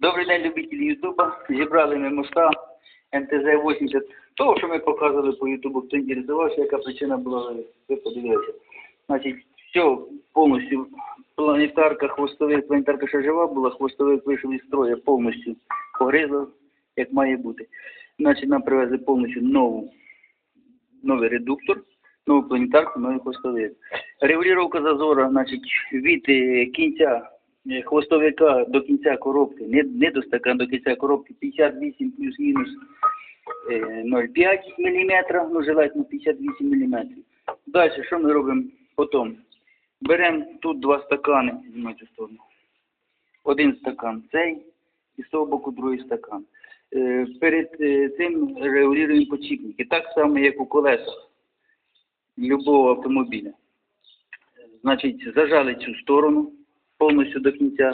Добрий день, любителі Ютуба. Зібрали ми моста МТЗ-80. Того, що ми показували по Ютубу, хто інтересувався, яка причина була, ви- ви подивилися. Значить, все повністю планетарка, хвостовик, планетарка ще жива була, хвостовик вийшов із строя повністю погризла, як має бути. Значить, нам привезли повністю нову, новий редуктор, нову планетарку, новий хвостовик. Регулювання зазора, значить, від е, кінця хвостовика до кінця коробки, не, не до стакан, до кінця коробки 58 плюс-мінус е, 0,5 мм, ну желательно 58 мм. Далі, що ми робимо потім? Беремо тут два стакани, цю сторону. Один стакан цей, і з того боку другий стакан. Е, Перед е, цим регулюємо подшипники, так само, як у колесах любого автомобіля. Значить, зажали цю сторону повністю до кінця.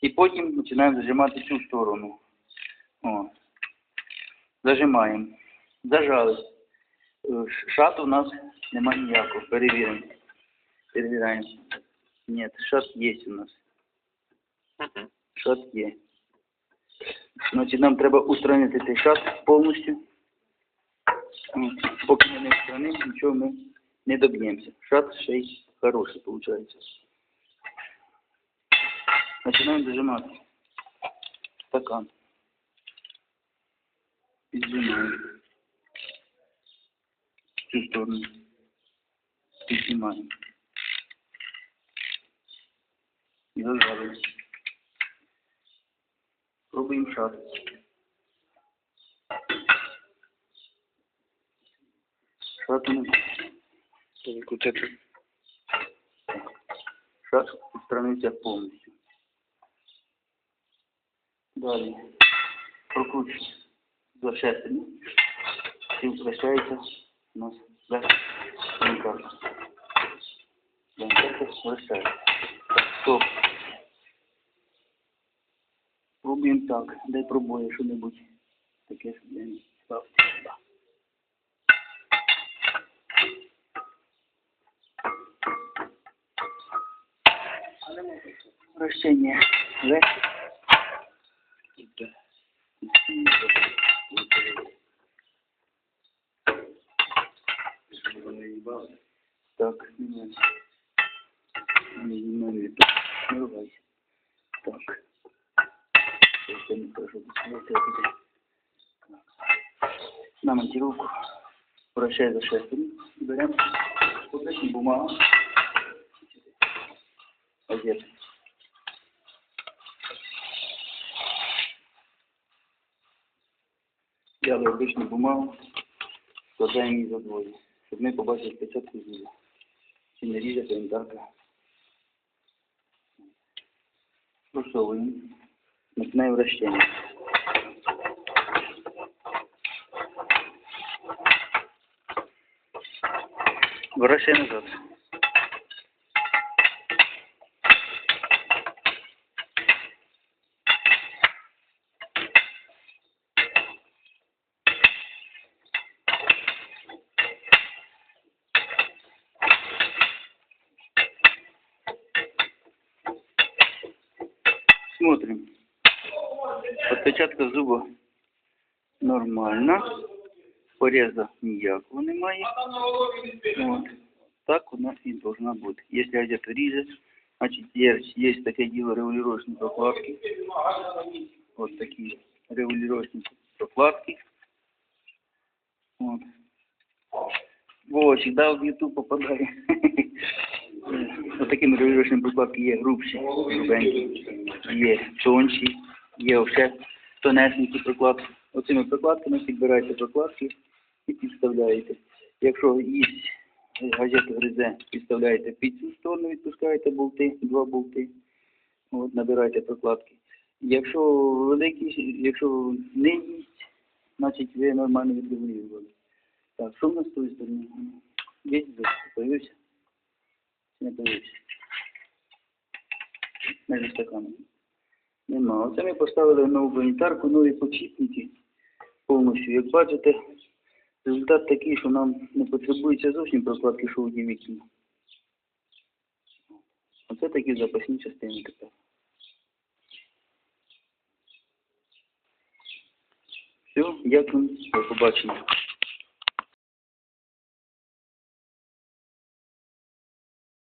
І потім починаємо зажимати цю сторону. О. Зажимаємо. Зажали. Е, ш- Шату у нас немає ніякого. Перевіримо. Перевіряємо. Ні, шат є у нас. Шат є. Значить, нам треба устранити цей шат повністю. От. Поки ми не устранимо, нічого ми не доб'ємося. Шат ще й хороший, виходить. Починаємо дожимати. Стакан. Піджимаємо. В цю сторону. Піджимаємо. І зажали. Пробуємо шат. Шат у нас Шат устранився повністю. Далі. Прокручуємо до шестерні. І вращається у нас. Лінкарка. Лінкарка вращається. Стоп. Пробуємо так. Дай пробує що-небудь. Таке, щоб я не став. Вращение. Так, не Не знаю, тут не ругайся. Так. Сейчас я не скажу. Вот это вот. Так. На монтировку. Вращай за шестерню. Берем. Вот эти бумагу. Газеты. Взяли обичну бумагу, складаємо її за двоє, щоб ми побачили спочатку зуби. Чи не ріже планетарка. Просовуємо. Начинаем вращення. Вращай назад. Смотрим. Отпечатка зуба нормально. Пореза ніякого немає. От. Так у нас і должна бути. Якщо газета ріже, значить є, є таке діло регулювачні прокладки. Ось такі регулювачні прокладки. От. Во, всегда в YouTube попадає. Ось такими регулювачними прокладки є грубші, грубенькі, є тонші, є вже тонесенькі прокладки. Оцими прокладками підбираєте прокладки і підставляєте. Якщо є газета гризе, підставляєте під цю сторону, відпускаєте болти, два болти, от, набираєте прокладки. Якщо великі, якщо не їсть, значить ви нормально відрегулювали. Так, що в нас з тої сторони? Є появився? Не появився? Між стаканом. Нема. Оце ми поставили нову планетарку, нові подшипники повністю. Як бачите, результат такий, що нам не потребується зовсім прокладки шовні вікна. Оце такі запасні частини тепер. Все, дякую, до побачення.